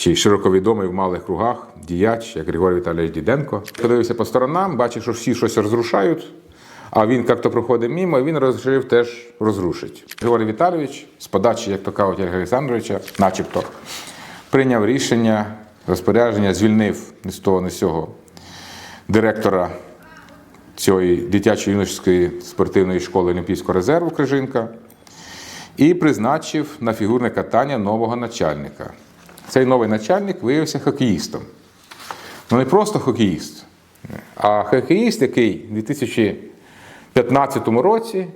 чи широко відомий в малих кругах діяч, як Григорій Віталійович Діденко. Подивився по сторонам, бачив, що всі щось розрушають, а він як-то проходив мимо, і він розрішив теж розрушити. Григорій Віталійович, з подачі, як то кажуть, Ольга Олександровича, начебто, прийняв рішення, розпорядження, звільнив з того, ні з цього директора цієї дитячої юношської спортивної школи Олімпійського резерву Крижинка і призначив на фігурне катання нового начальника. Цей новий начальник виявився хокеїстом. Ну не просто хокеїст, а хокеїст, який у 2015 році,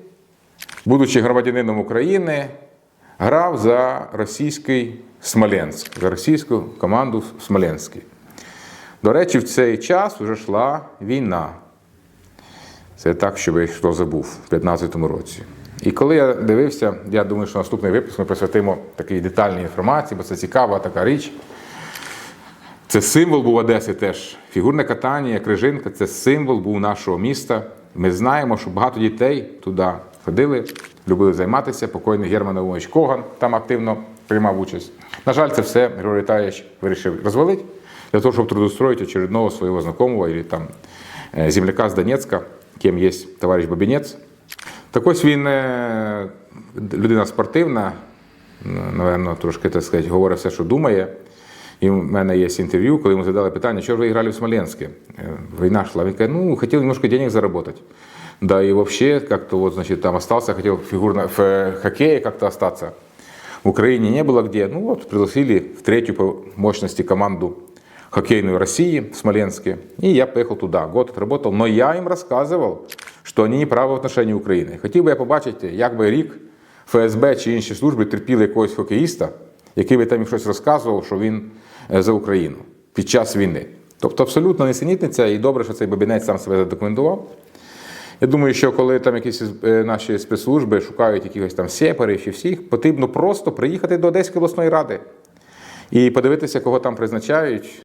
будучи громадянином України, грав за російський Смоленськ, за російську команду в Смоленській. До речі, в цей час вже йшла війна. Це так, щоб я хто забув в 2015 році. І коли я дивився, я думаю, що наступний випуск ми присвятимо такій детальній інформації, бо це цікава така річ. Це символ був Одеси теж. Фігурне катання, як Крижинка, це символ був нашого міста. Ми знаємо, що багато дітей туди ходили, любили займатися. Покойний Герман Наумович Коган там активно приймав участь. На жаль, це все Григорій Віталійович вирішив розвалити для того, щоб трудоустроїти очередного свого знакомого або там е, земляка з Донецька, ким є товариш Бабінець. Так ось він е, людина спортивна, напевно, трошки так сказати, говорить все, що думає. І в мене є інтерв'ю, коли йому задали питання, що ж ви грали в Смоленске? Е, Війна шла. Він каже, ну, хотів немножко денег заработать. Да, и вообще, как-то вот, значит, там остался, хотел фигурно, в э, хоккее как-то остаться. В Украине не было где. Ну вот, пригласили в третью по мощности команду хоккейную России в Смоленске. И я поехал туда, год отработал. Но я им рассказывал, что они не правы в отношении України. Хотів би я побачити, як би рік ФСБ чи інші служби терпіли якогось хокеїста, який би там їм щось розказував, що він е, за Україну під час війни. Тобто абсолютно несенітниця, і добре, що цей бабінець сам себе задокументував. Я думаю, що коли там якісь е, наші спецслужби шукають якихось там сепарів чи всіх, потрібно просто приїхати до Одеської обласної ради і подивитися, кого там призначають.